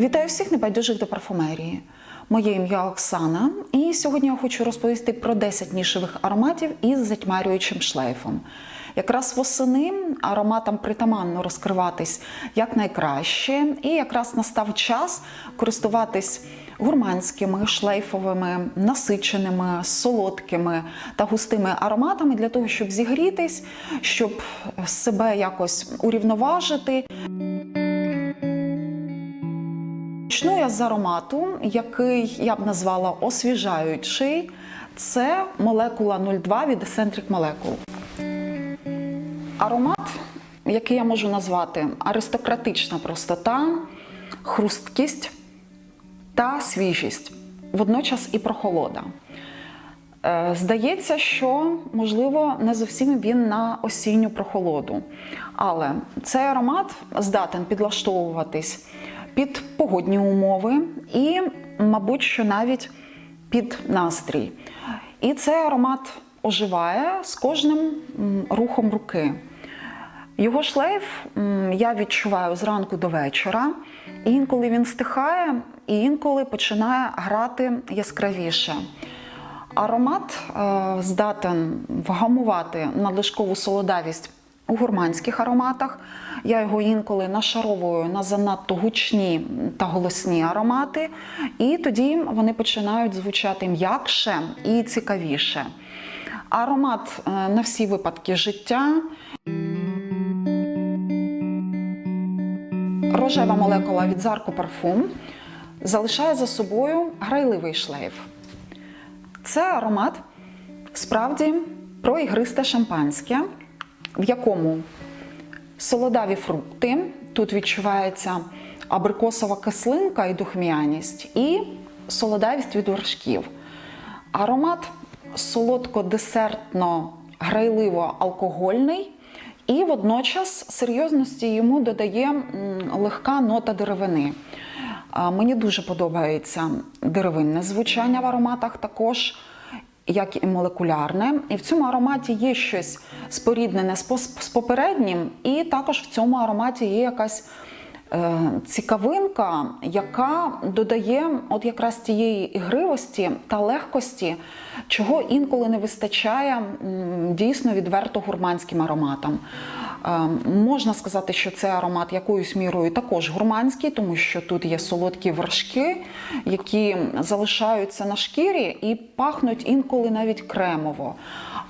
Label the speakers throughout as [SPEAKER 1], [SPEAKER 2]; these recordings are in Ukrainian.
[SPEAKER 1] Вітаю всіх небайдужих до парфумерії. Моє ім'я Оксана, і сьогодні я хочу розповісти про 10 нішевих ароматів із затьмарюючим шлейфом. Якраз восени ароматам притаманно розкриватись якнайкраще, і якраз настав час користуватись гурманськими, шлейфовими, насиченими, солодкими та густими ароматами для того, щоб зігрітись, щоб себе якось урівноважити. Почну я з аромату, який я б назвала освіжаючий. Це молекула 02 від Eccentric Molecule. Аромат, який я можу назвати аристократична простота, хрусткість та свіжість, водночас і прохолода. Е, Здається, що можливо не зовсім він на осінню прохолоду, але цей аромат здатен підлаштовуватись під погодні умови і, мабуть, що навіть під настрій. І цей аромат оживає з кожним рухом руки. Його шлейф я відчуваю зранку до вечора. І інколи він стихає, і інколи починає грати яскравіше. Аромат е, здатен вгамувати надлишкову солодавість у гурманських ароматах. Я його інколи нашаровую на занадто гучні та голосні аромати, і тоді вони починають звучати м'якше і цікавіше. Аромат е, на всі випадки життя. Рожева молекула від Зарко Парфум залишає за собою грайливий шлейф. Це аромат справді про ігристе шампанське, в якому солодаві фрукти, тут відчувається абрикосова кислинка і духмяність, і солодавість від вершків. Аромат солодко-десертно-грайливо-алкогольний. І водночас серйозності йому додає легка нота деревини. Мені дуже подобається деревинне звучання в ароматах також, як і молекулярне. І в цьому ароматі є щось споріднене з попереднім, і також в цьому ароматі є якась е, цікавинка, яка додає от якраз тієї ігривості та легкості, чого інколи не вистачає дійсно відверто гурманським ароматам. Е, Можна сказати, що це аромат якоюсь мірою також гурманський, тому що тут є солодкі вершки, які залишаються на шкірі і пахнуть інколи навіть кремово.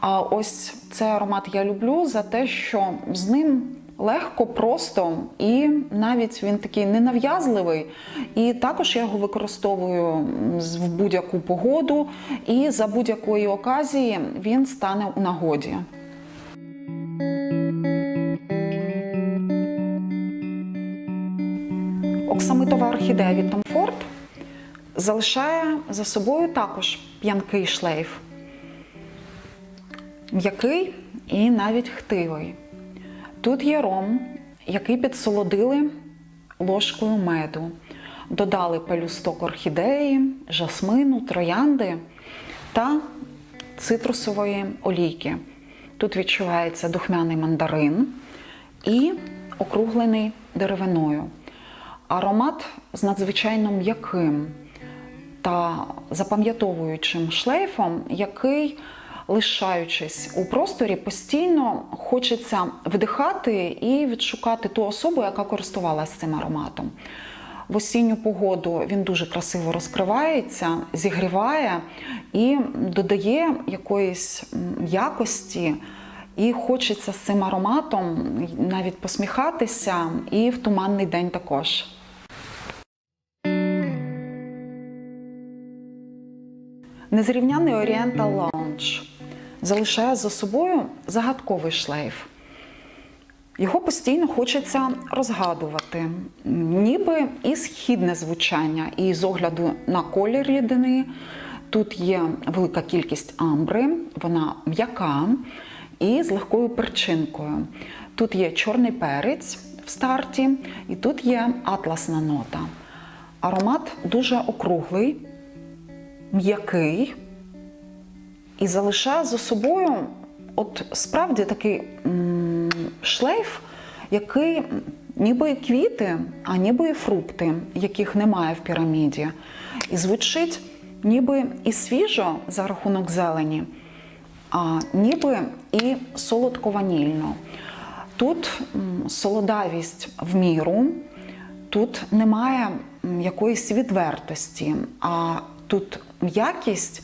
[SPEAKER 1] А ось цей аромат я люблю за те, що з ним легко, просто і навіть він такий ненав'язливий. І також я його використовую в будь-яку погоду, і за будь-якої оказії він стане у нагоді. Оксамитова орхідея від Tom Ford залишає за собою також п'янкий шлейф. М'який і навіть хтивий. Тут є ром, який підсолодили ложкою меду. Додали пелюсток орхідеї, жасмину, троянди та цитрусової олійки. Тут відчувається духмяний мандарин і округлений деревиною. Аромат з надзвичайно м'яким та запам'ятовуючим шлейфом, який, лишаючись у просторі, постійно хочеться вдихати і відшукати ту особу, яка користувалася цим ароматом. В осінню погоду він дуже красиво розкривається, зігріває і додає якоїсь якості. І хочеться з цим ароматом навіть посміхатися, і в туманний день також. Незрівняний Oriental Lounge залишає за собою загадковий шлейф. Його постійно хочеться розгадувати, ніби і східне звучання, і з огляду на колір рідини. Тут є велика кількість амбри, вона м'яка і з легкою перчинкою. Тут є чорний перець в старті, і тут є атласна нота. Аромат дуже округлий, м'який і залишає за собою от справді такий шлейф, який ніби і квіти, а ніби і фрукти, яких немає в піраміді. І звучить ніби і свіжо за рахунок зелені, а ніби і солодко-ванільно. Тут солодавість в міру, тут немає якоїсь відвертості, а тут м'якість.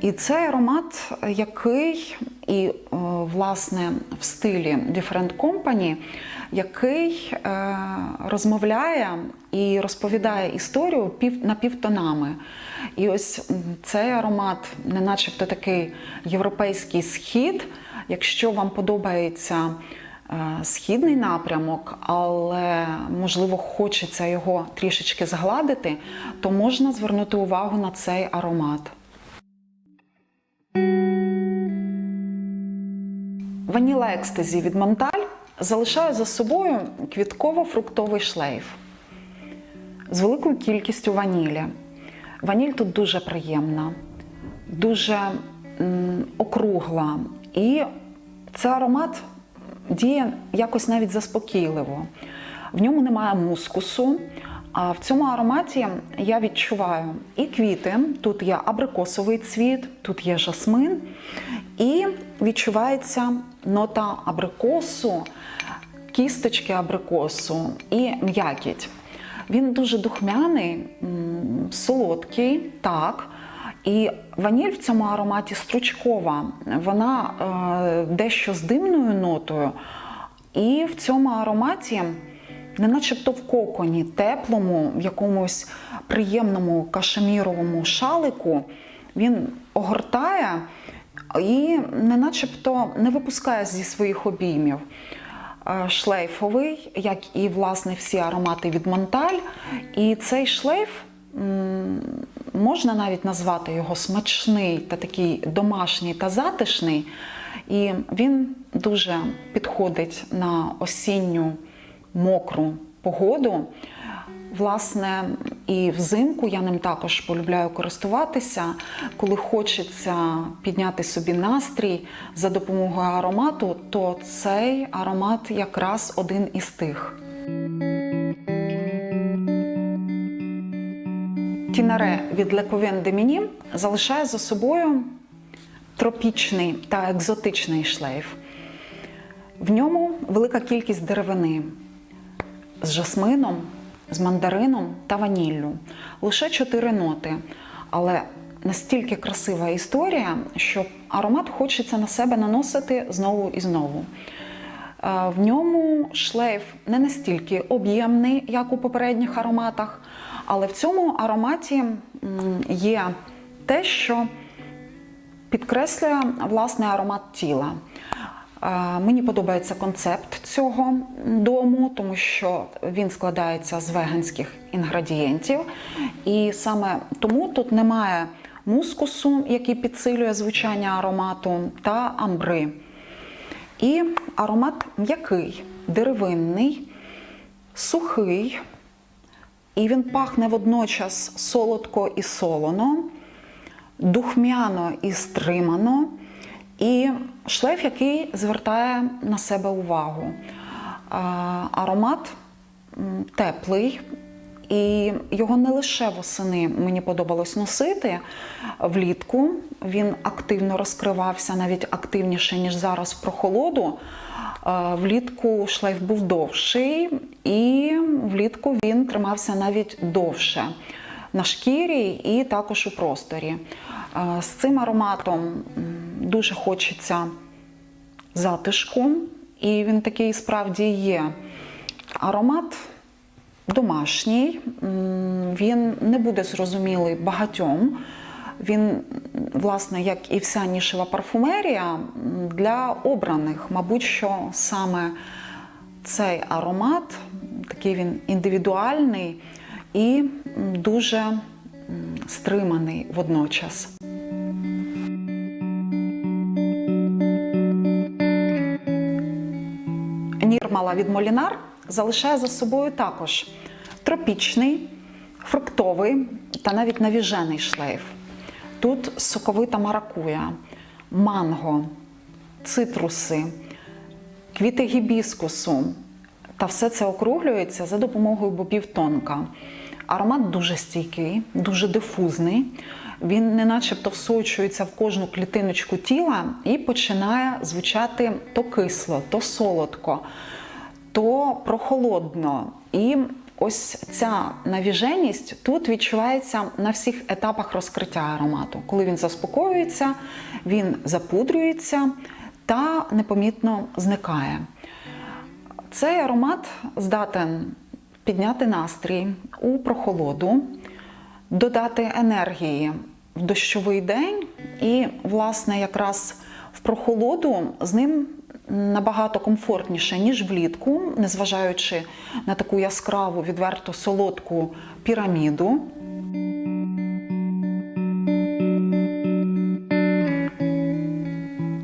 [SPEAKER 1] І цей аромат, який і е, власне в стилі Different Company, який е, розмовляє і розповідає історію пів, напівтонами. І ось цей аромат, не начебто такий європейський схід. Якщо вам подобається е, східний напрямок, але можливо хочеться його трішечки згладити, то можна звернути увагу на цей аромат. Ваніла екстазі від Монталь залишає за собою квітково-фруктовий шлейф з великою кількістю ванілі. Ваніль тут дуже приємна, дуже м, округла. І цей аромат діє якось навіть заспокійливо. В ньому немає мускусу. А в цьому ароматі я відчуваю і квіти. Тут є абрикосовий цвіт, тут є жасмин, і відчувається нота абрикосу, кісточки абрикосу і м'якіть. Він дуже духмяний, солодкий, так. І ваніль в цьому ароматі стручкова, вона е, дещо з димною нотою. І в цьому ароматі, не начебто в коконі, теплому, в якомусь приємному кашеміровому шалику, він огортає і не начебто не випускає зі своїх обіймів. Е, Шлейфовий, як і власне всі аромати від Монталь. І цей шлейф можна навіть назвати його смачний та такий домашній та затишний. І він дуже підходить на осінню мокру погоду. Власне, і взимку я ним також полюбляю користуватися, коли хочеться підняти собі настрій за допомогою аромату, то цей аромат якраз один із тих. Тінаре від Лековен де Міні залишає за собою тропічний та екзотичний шлейф. В ньому велика кількість деревини з жасмином, з мандарином та ваніллю. Лише чотири ноти. Але настільки красива історія, що аромат хочеться на себе наносити знову і знову. Е, В ньому шлейф не настільки об'ємний, як у попередніх ароматах, але в цьому ароматі є те, що підкреслює власний аромат тіла. Е, Мені подобається концепт цього дому, тому що він складається з веганських інгредієнтів. І саме тому тут немає мускусу, який підсилює звучання аромату, та амбри. І аромат м'який, деревинний, сухий, і він пахне водночас солодко і солоно, духмяно і стримано, і шлейф, який звертає на себе увагу. Аромат теплий, і його не лише восени мені подобалось носити влітку. Він активно розкривався, навіть активніше, ніж зараз в прохолоду. Е, Влітку шлейф був довший, і влітку він тримався навіть довше на шкірі і також у просторі. Е, З цим ароматом дуже хочеться затишку, і він такий справді є. Аромат домашній, він не буде зрозумілий багатьом. Він, власне, як і вся нішева парфумерія, для обраних, мабуть, що саме цей аромат, такий він індивідуальний і дуже стриманий водночас. Нірмала від Молінар залишає за собою також тропічний, фруктовий та навіть навіжений шлейф. Тут соковита маракуя, манго, цитруси, квіти гібіскусу, та все це округлюється за допомогою бобів тонка. Аромат дуже стійкий, дуже дифузний. Він не начебто всочується в кожну клітиночку тіла і починає звучати то кисло, то солодко, то прохолодно. І ось ця навіженість тут відчувається на всіх етапах розкриття аромату. Коли він заспокоюється, він запудрюється та непомітно зникає. Цей аромат здатен підняти настрій у прохолоду, додати енергії в дощовий день, і, власне, якраз в прохолоду з ним набагато комфортніше, ніж влітку, незважаючи на таку яскраву, відверто солодку піраміду.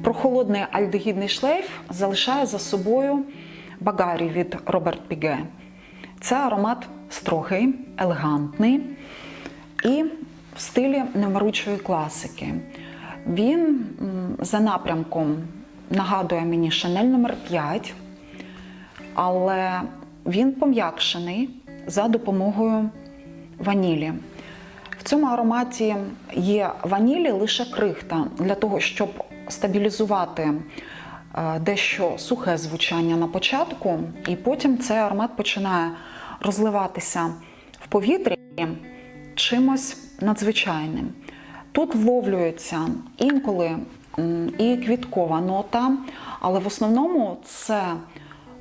[SPEAKER 1] Прохолодний альдегідний шлейф залишає за собою багарі від Роберт Піге. Це аромат строгий, елегантний і в стилі немаручої класики. Він за напрямком нагадує мені Шанель номер 5 але він пом'якшений за допомогою ванілі. В цьому ароматі є ванілі лише крихта для того, щоб стабілізувати дещо сухе звучання на початку, і потім цей аромат починає розливатися в повітрі чимось надзвичайним. Тут вловлюється інколи і квіткова нота, але в основному це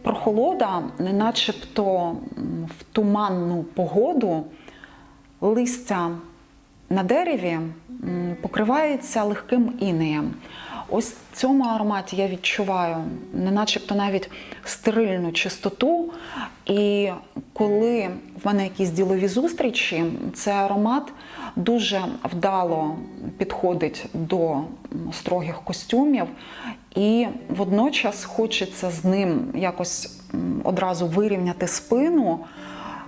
[SPEAKER 1] прохолода, не начебто в туманну погоду листя на дереві покривається легким інеєм. Ось в цьому ароматі я відчуваю не начебто навіть стерильну чистоту. І коли в мене якісь ділові зустрічі, цей аромат дуже вдало підходить до строгих костюмів, і водночас хочеться з ним якось одразу вирівняти спину.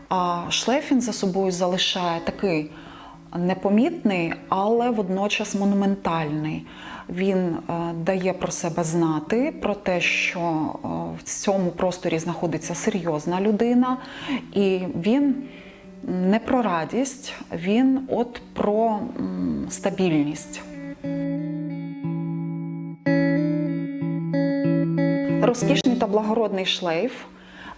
[SPEAKER 1] А шлейф він за собою залишає такий непомітний, але водночас монументальний. Він е, дає про себе знати, про те, що е, в цьому просторі знаходиться серйозна людина, і він не про радість, він от про стабільність. Розкішний та благородний шлейф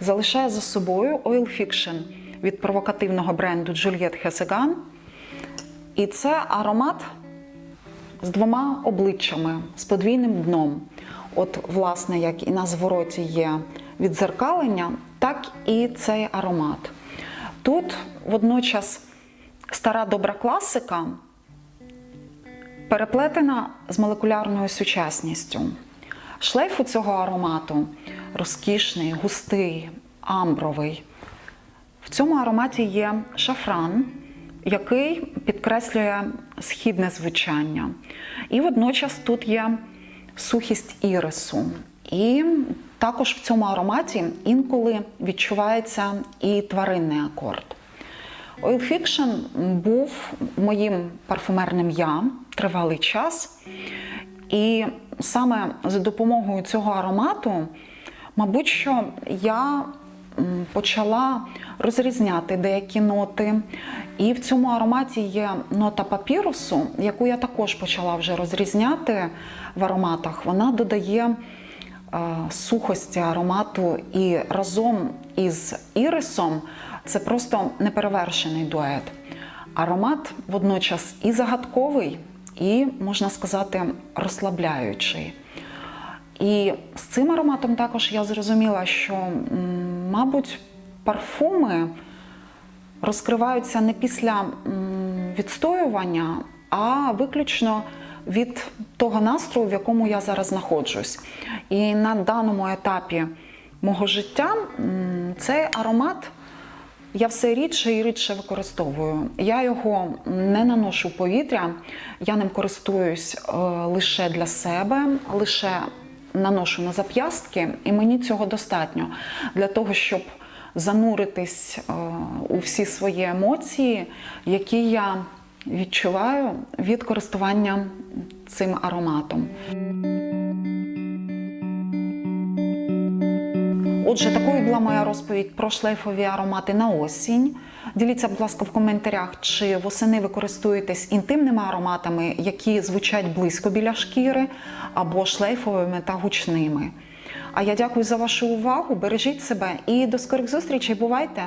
[SPEAKER 1] залишає за собою Oil Fiction від провокативного бренду Juliette Hessegan. І це аромат з двома обличчями, з подвійним дном. От, власне, як і на звороті є відзеркалення, так і цей аромат. Тут водночас стара добра класика переплетена з молекулярною сучасністю. Шлейф у цього аромату розкішний, густий, амбровий. В цьому ароматі є шафран, який підкреслює східне звучання. І водночас тут є сухість ірису. І також в цьому ароматі інколи відчувається і тваринний акорд. Oil Fiction був моїм парфумерним я тривалий час. І саме за допомогою цього аромату, мабуть, що я почала розрізняти деякі ноти. І в цьому ароматі є нота папірусу, яку я також почала вже розрізняти в ароматах. Вона додає е, сухості аромату і разом із ірисом це просто неперевершений дует. Аромат водночас і загадковий, і, можна сказати, розслабляючий. І з цим ароматом також я зрозуміла, що, мабуть, парфуми розкриваються не після відстоювання, а виключно від того настрою, в якому я зараз знаходжусь. І на даному етапі мого життя цей аромат я все рідше і рідше використовую. Я його не наношу в повітря, я ним користуюсь е, лише для себе, лише наношу на зап'ястки, і мені цього достатньо для того, щоб зануритись е, у всі свої емоції, які я відчуваю від користування цим ароматом. Отже, такою була моя розповідь про шлейфові аромати на осінь. Діліться, будь ласка, в коментарях, чи восени ви користуєтесь інтимними ароматами, які звучать близько біля шкіри, або шлейфовими та гучними. А я дякую за вашу увагу. Бережіть себе і до скорих зустрічей. Бувайте!